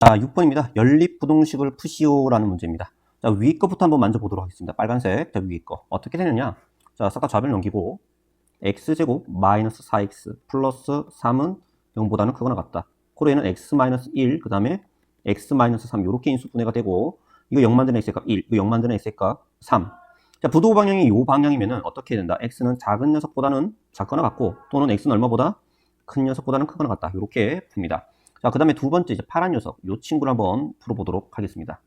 자, 6번입니다. 연립부등식을 푸시오라는 문제입니다. 자, 위에 거부터 한번 만져보도록 하겠습니다. 빨간색, 자, 위에 거. 어떻게 되느냐? 자, 싹 다 좌변 넘기고, x제곱 마이너스 4x 플러스 3은 0보다는 크거나 같다. 그로 얘는 x 마이너스 1, 그 다음에 x 마이너스 3, 요렇게 인수 분해가 되고, 이거 0 만드는 x의 값 1, 이거 0 만드는 x의 값 3. 자, 부도 방향이 요 방향이면은 어떻게 된다? x는 작은 녀석보다는 작거나 같고, 또는 x는 얼마보다 큰 녀석보다는 크거나 같다. 요렇게 풉니다. 자, 그 다음에 두 번째 이제 파란 녀석. 요 친구를 한번 풀어보도록 하겠습니다.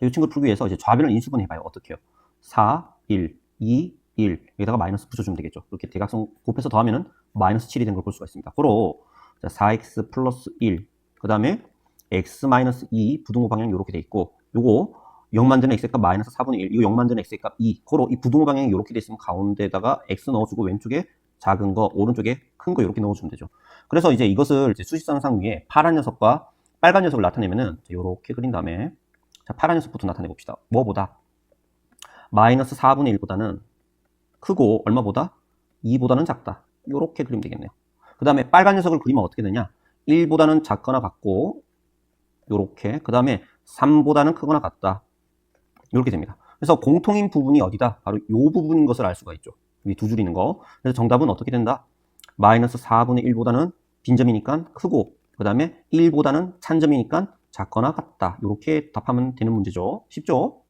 자, 이 친구를 풀기 위해서 이제 좌변을 인수분 해봐요. 어떻게요? 4, 1, 2, 1. 여기다가 마이너스 붙여주면 되겠죠. 이렇게 대각선 곱해서 더하면은 마이너스 7이 된 걸 볼 수가 있습니다. 고로 자, 4x 플러스 1. 그 다음에 x 마이너스 2 부등호 방향이 이렇게 돼 있고, 요거 0 만드는 x의 값 마이너스 4분의 1. 이거 0 만드는 x의 값 2. 고로 이 부등호 방향이 이렇게 돼 있으면 가운데다가 x 넣어주고 왼쪽에 작은 거, 오른쪽에 큰 거 이렇게 넣어주면 되죠. 그래서 이제 이것을 이제 수식상상 위에 파란 녀석과 빨간 녀석을 나타내면은 이렇게 그린 다음에 자, 파란 녀석부터 나타내 봅시다. 뭐보다? 마이너스 4분의 1보다는 크고 얼마보다? 2보다는 작다. 이렇게 그리면 되겠네요. 그 다음에 빨간 녀석을 그리면 어떻게 되냐? 1보다는 작거나 같고 이렇게 그 다음에 3보다는 크거나 같다. 이렇게 됩니다. 그래서 공통인 부분이 어디다? 바로 이 부분인 것을 알 수가 있죠. 이두줄 있는 거. 그래서 정답은 어떻게 된다? 마이너스 4분의 1보다는 빈점이니까 크고 그 다음에 1보다는 찬점이니까 작거나 같다. 이렇게 답하면 되는 문제죠. 쉽죠?